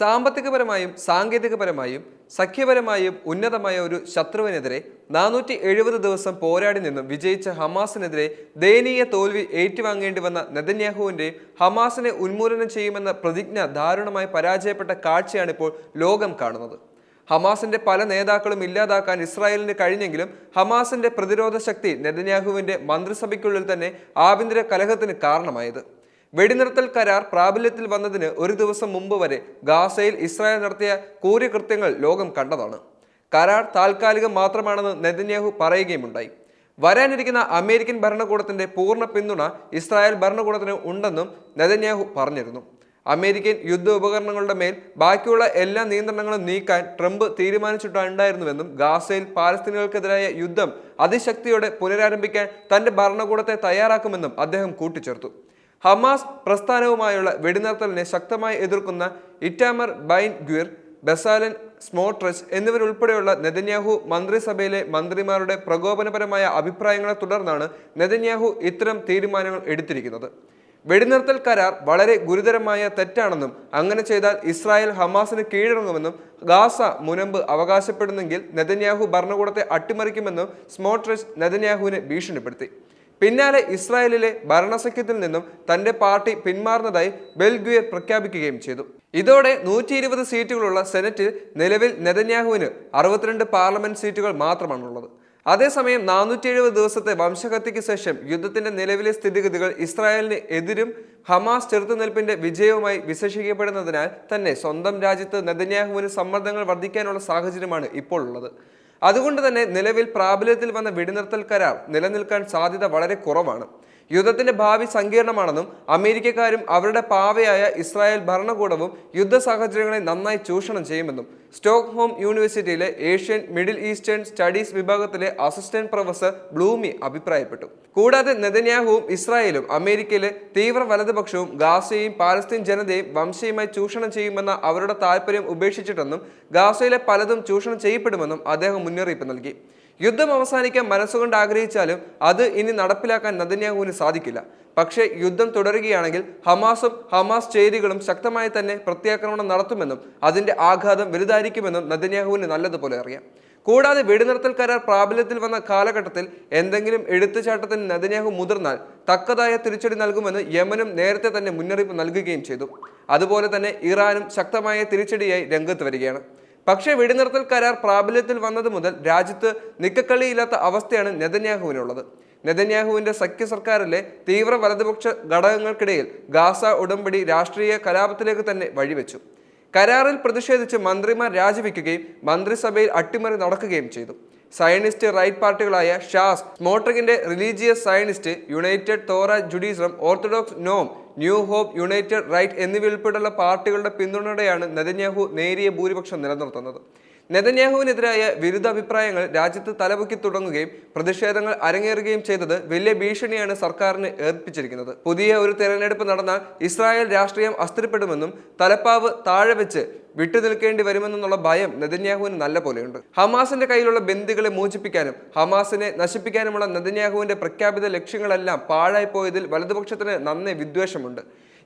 സാമ്പത്തികപരമായും സാങ്കേതികപരമായും സഖ്യപരമായും ഉന്നതമായ ഒരു ശത്രുവിനെതിരെ നാനൂറ്റി എഴുപത് ദിവസം പോരാടി നിന്നും വിജയിച്ച ഹമാസിനെതിരെ ദയനീയ തോൽവി ഏറ്റുവാങ്ങേണ്ടി വന്ന നെതന്യാഹുവിന്റെ ഹമാസിനെ ഉന്മൂലനം ചെയ്യുമെന്ന പ്രതിജ്ഞ ദാരുണമായി പരാജയപ്പെട്ട കാഴ്ചയാണ് ഇപ്പോൾ ലോകം കാണുന്നത്. ഹമാസിന്റെ പല നേതാക്കളും ഇല്ലാതാക്കാൻ ഇസ്രായേലിന് കഴിഞ്ഞെങ്കിലും ഹമാസിന്റെ പ്രതിരോധ ശക്തി നെതന്യാഹുവിന്റെ മന്ത്രിസഭയ്ക്കുള്ളിൽ തന്നെ ആഭ്യന്തര കലഹത്തിന് കാരണമായത്. വെടിനിർത്തൽ കരാർ പ്രാബല്യത്തിൽ വന്നതിന് ഒരു ദിവസം മുമ്പ് വരെ ഗാസയിൽ ഇസ്രായേൽ നടത്തിയ ക്രൂര്യകൃത്യങ്ങൾ ലോകം കണ്ടതാണ്. കരാർ താൽക്കാലികം മാത്രമാണെന്ന് നെതന്യാഹു പറയുകയുമുണ്ടായി. വരാനിരിക്കുന്ന അമേരിക്കൻ ഭരണകൂടത്തിന്റെ പൂർണ പിന്തുണ ഇസ്രായേൽ ഭരണകൂടത്തിന് ഉണ്ടെന്നും നെതന്യാഹു പറഞ്ഞിരുന്നു. അമേരിക്കൻ യുദ്ധ ഉപകരണങ്ങളുടെ മേൽ ബാക്കിയുള്ള എല്ലാ നിയന്ത്രണങ്ങളും നീക്കാൻ ട്രംപ് തീരുമാനിച്ചിട്ടുണ്ടായിരുന്നുവെന്നും ഗാസയിൽ പാലസ്തീനുകൾക്കെതിരായ യുദ്ധം അതിശക്തിയോടെ പുനരാരംഭിക്കാൻ തന്റെ ഭരണകൂടത്തെ തയ്യാറാക്കുമെന്നും അദ്ദേഹം കൂട്ടിച്ചേർത്തു. ഹമാസ് പ്രസ്ഥാനവുമായുള്ള വെടിനിർത്തലിനെ ശക്തമായി എതിർക്കുന്ന Itamar Ben Gvir Bezalel Smotrich എന്നിവരുൾപ്പെടെയുള്ള Netanyahu മന്ത്രിസഭയിലെ മന്ത്രിമാരുടെ പ്രകോപനപരമായ അഭിപ്രായങ്ങളെ തുടർന്നാണ് നെതന്യാഹു ഇത്തരം തീരുമാനങ്ങൾ എടുത്തിരിക്കുന്നത്. വെടിനിർത്തൽ കരാർ വളരെ ഗുരുതരമായ തെറ്റാണെന്നും അങ്ങനെ ചെയ്താൽ ഇസ്രായേൽ ഹമാസിന് കീഴടങ്ങുമെന്നും ഗാസ മുനമ്പ് അവകാശപ്പെടുന്നെങ്കിൽ നെതന്യാഹു ഭരണകൂടത്തെ അട്ടിമറിക്കുമെന്നും സ്മോട്രച്ച് നെതന്യാഹുവിനെ ഭീഷണിപ്പെടുത്തി. പിന്നാലെ ഇസ്രായേലിലെ ഭരണസഖ്യത്തിൽ നിന്നും തന്റെ പാർട്ടി പിന്മാറുന്നതായി ബെൽഗ്വിയർ പ്രഖ്യാപിക്കുകയും ചെയ്തു. ഇതോടെ നൂറ്റി ഇരുപത് സീറ്റുകളുള്ള സെനറ്റിൽ നിലവിൽ നെതന്യാഹുവിന് അറുപത്തിരണ്ട് പാർലമെന്റ് സീറ്റുകൾ മാത്രമാണുള്ളത്. അതേസമയം നാനൂറ്റി എഴുപത് ദിവസത്തെ വംശഹത്യയ്ക്ക് ശേഷം യുദ്ധത്തിന്റെ നിലവിലെ സ്ഥിതിഗതികൾ ഇസ്രായേലിന് എതിരും ഹമാസ് ചെറുത്തുനിൽപ്പിന്റെ വിജയവുമായി വിശേഷിക്കപ്പെടുന്നതിനാൽ തന്നെ സ്വന്തം രാജ്യത്ത് നെതന്യാഹുവിന് സമ്മർദ്ദങ്ങൾ വർദ്ധിക്കാനുള്ള സാഹചര്യമാണ് ഇപ്പോൾ ഉള്ളത് അതുകൊണ്ട് തന്നെ നിലവിൽ പ്രാബല്യത്തിൽ വന്ന വെടിനിർത്തൽ കരാർ നിലനിൽക്കാൻ സാധ്യത വളരെ കുറവാണ്. യുദ്ധത്തിന്റെ ഭാവി സങ്കീർണമാണെന്നും അമേരിക്കക്കാരും അവരുടെ പാവയായ ഇസ്രായേൽ ഭരണകൂടവും യുദ്ധ സാഹചര്യങ്ങളെ നന്നായി ചൂഷണം ചെയ്യുമെന്നും സ്റ്റോക്ക്ഹോം യൂണിവേഴ്സിറ്റിയിലെ ഏഷ്യൻ മിഡിൽ ഈസ്റ്റേൺ സ്റ്റഡീസ് വിഭാഗത്തിലെ അസിസ്റ്റന്റ് പ്രൊഫസർ ബ്ലൂമി അഭിപ്രായപ്പെട്ടു. കൂടാതെ നെതന്യാഹുവും ഇസ്രായേലും അമേരിക്കയിലെ തീവ്ര വലതുപക്ഷവും ഗാസയും പാലസ്തീൻ ജനതയും വംശീയമായി ചൂഷണം ചെയ്യുമെന്ന അവരുടെ താല്പര്യം ഉപേക്ഷിച്ചിട്ടെന്നും ഗാസയിലെ പലതും ചൂഷണം ചെയ്യപ്പെടുമെന്നും അദ്ദേഹം മുന്നറിയിപ്പ് നൽകി. യുദ്ധം അവസാനിക്കാൻ മനസ്സുകൊണ്ട് ആഗ്രഹിച്ചാലും അത് ഇനി നടപ്പിലാക്കാൻ നദന്യാഹുവിന് സാധിക്കില്ല. പക്ഷേ യുദ്ധം തുടരുകയാണെങ്കിൽ ഹമാസും ഹമാസ് ചേരികളും ശക്തമായി തന്നെ പ്രത്യാക്രമണം നടത്തുമെന്നും അതിന്റെ ആഘാതം വലുതായിരിക്കുമെന്നും നദന്യാഹുവിന് നല്ലതുപോലെ അറിയാം. കൂടാതെ വെടിനിർത്തൽ കരാർ പ്രാബല്യത്തിൽ വന്ന കാലഘട്ടത്തിൽ എന്തെങ്കിലും എടുത്തുചാട്ടത്തിന് നദന്യാഹു മുതിർന്നാൽ തക്കതായ തിരിച്ചടി നൽകുമെന്ന് യമനും നേരത്തെ തന്നെ മുന്നറിയിപ്പ് നൽകുകയും ചെയ്തു. അതുപോലെ തന്നെ ഇറാനും ശക്തമായ തിരിച്ചടിയായി രംഗത്ത് വരികയാണ്. പക്ഷേ വെടിനിർത്തൽ കരാർ പ്രാബല്യത്തിൽ വന്നത് മുതൽ രാജ്യത്ത് നിക്കക്കളിയില്ലാത്ത അവസ്ഥയാണ് നെതന്യാഹുവിനുള്ളത്. നെതന്യാഹുവിന്റെ സഖ്യ സർക്കാരിലെ തീവ്ര വലതുപക്ഷ ഘടകങ്ങൾക്കിടയിൽ ഗാസ ഉടമ്പടി രാഷ്ട്രീയ കലാപത്തിലേക്ക് തന്നെ വഴിവെച്ചു. കരാറിൽ പ്രതിഷേധിച്ച് മന്ത്രിമാർ രാജിവെക്കുകയും മന്ത്രിസഭയിൽ അട്ടിമറി നടക്കുകയും ചെയ്തു. സയനിസ്റ്റ് റൈറ്റ് പാർട്ടികളായ Shas സ്മോട്രിക്കിന്റെ Religious Zionist United Torah Judaism Orthodox Noam New Hope United Right എന്നിവയുൾപ്പെടെയുള്ള പാർട്ടികളുടെ പിന്തുണയോടെയാണ് നെതന്യാഹു നേരിയ ഭൂരിപക്ഷം നിലനിർത്തുന്നത്. നെതന്യാഹുവിനെതിരായ വിരുദ്ധ അഭിപ്രായങ്ങൾ രാജ്യത്ത് തലപൊക്കി തുടങ്ങുകയും പ്രതിഷേധങ്ങൾ അരങ്ങേറുകയും ചെയ്തത് വലിയ ഭീഷണിയാണ് സർക്കാരിന് ഏൽപ്പിച്ചിരിക്കുന്നത് പുതിയ ഒരു തെരഞ്ഞെടുപ്പ് നടന്നാൽ ഇസ്രായേൽ രാഷ്ട്രീയം അസ്ഥിരപ്പെടുമെന്നും തലപ്പാവ് താഴെ വെച്ച് വിട്ടുനിൽക്കേണ്ടി വരുമെന്നുള്ള ഭയം നെതന്യാഹുവിന് നല്ല പോലെയുണ്ട്. ഹമാസിന്റെ കയ്യിലുള്ള ബന്ദികളെ മോചിപ്പിക്കാനും ഹമാസിനെ നശിപ്പിക്കാനുമുള്ള നെതന്യാഹുവിന്റെ പ്രഖ്യാപിത ലക്ഷ്യങ്ങളെല്ലാം പാഴായി പോയതിൽ വലതുപക്ഷത്തിന് നന്നേ വിദ്വേഷമുണ്ട്.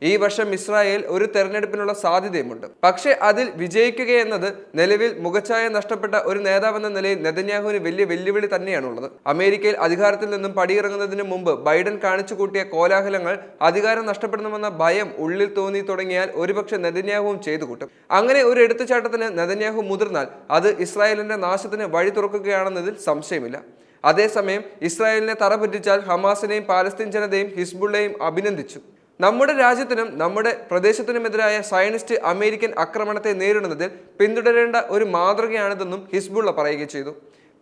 ഈ വർഷം ഇസ്രായേൽ ഒരു തെരഞ്ഞെടുപ്പിനുള്ള സാധ്യതയുമുണ്ട്. പക്ഷേ അതിൽ വിജയിക്കുകയെന്നത് നിലവിൽ മുഖച്ഛായ നഷ്ടപ്പെട്ട ഒരു നേതാവെന്ന നിലയിൽ നെതന്യാഹുവിന് വലിയ വെല്ലുവിളി തന്നെയാണുള്ളത്. അമേരിക്കയിൽ അധികാരത്തിൽ നിന്നും പടിയിറങ്ങുന്നതിന് മുമ്പ് ബൈഡൻ കാണിച്ചു കൂട്ടിയ കോലാഹലങ്ങൾ അധികാരം നഷ്ടപ്പെടണമെന്ന ഭയം ഉള്ളിൽ തോന്നി തുടങ്ങിയാൽ ഒരുപക്ഷെ നെതന്യാഹുവും ചെയ്തു കൂട്ടും. അങ്ങനെ ഒരു എടുത്തുചാട്ടത്തിന് നെതന്യാഹു മുതിർന്നാൽ അത് ഇസ്രായേലിന്റെ നാശത്തിന് വഴി തുറക്കുകയാണെന്നതിൽ സംശയമില്ല. അതേസമയം ഇസ്രായേലിനെ തറപറ്റിച്ചാൽ ഹമാസിനെയും പാലസ്തീൻ ജനതയും ഹിസ്ബുള്ളയും അഭിനന്ദിച്ചു. നമ്മുടെ രാജ്യത്തിനും നമ്മുടെ പ്രദേശത്തിനുമെതിരായ സയനിസ്റ്റ് അമേരിക്കൻ ആക്രമണത്തെ നേരിടുന്നതിൽ പിന്തുടരേണ്ട ഒരു മാതൃകയാണിതെന്നും ഹിസ്ബുള്ള പറയുകയും ചെയ്തു.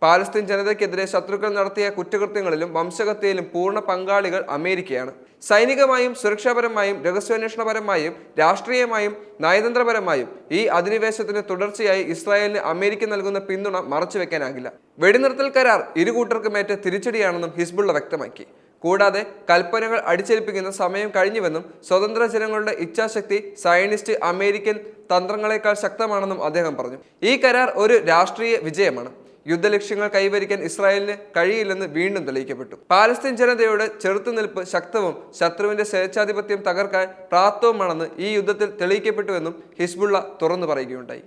പാലസ്തീൻ ജനതയ്ക്കെതിരെ ശത്രുക്കൾ നടത്തിയ കുറ്റകൃത്യങ്ങളിലും വംശഹത്യയിലും പൂർണ പങ്കാളികൾ അമേരിക്കയാണ്. സൈനികമായും സുരക്ഷാപരമായും രഹസ്യാന്വേഷണപരമായും രാഷ്ട്രീയമായും നയതന്ത്രപരമായും ഈ അധിനിവേശത്തിന് തുടർച്ചയായി ഇസ്രായേലിന് അമേരിക്ക നൽകുന്ന പിന്തുണ മറച്ചുവെക്കാനാകില്ല. വെടിനിർത്തൽ കരാർ ഇരുകൂട്ടർക്കുമേറ്റ തിരിച്ചടിയാണെന്നും ഹിസ്ബുള്ള വ്യക്തമാക്കി. കൂടാതെ കൽപ്പനകൾ അടിച്ചേൽപ്പിക്കുന്ന സമയം കഴിഞ്ഞുവെന്നും സ്വതന്ത്ര ജനങ്ങളുടെ ഇച്ഛാശക്തി സയനിസ്റ്റ് അമേരിക്കൻ തന്ത്രങ്ങളെക്കാൾ ശക്തമാണെന്നും അദ്ദേഹം പറഞ്ഞു. ഈ കരാർ ഒരു രാഷ്ട്രീയ വിജയമാണ്. യുദ്ധലക്ഷ്യങ്ങൾ കൈവരിക്കാൻ ഇസ്രായേലിന് കഴിയില്ലെന്ന് വീണ്ടും തെളിയിക്കപ്പെട്ടു. പാലസ്തീൻ ജനതയുടെ ചെറുത്തുനിൽപ്പ് ശക്തവും ശത്രുവിന്റെ സ്വേച്ഛാധിപത്യം തകർക്കാൻ പ്രാപ്തവുമാണെന്ന് ഈ യുദ്ധത്തിൽ തെളിയിക്കപ്പെട്ടുവെന്നും ഹിസ്ബുള്ള തുറന്നു പറയുകയുണ്ടായി.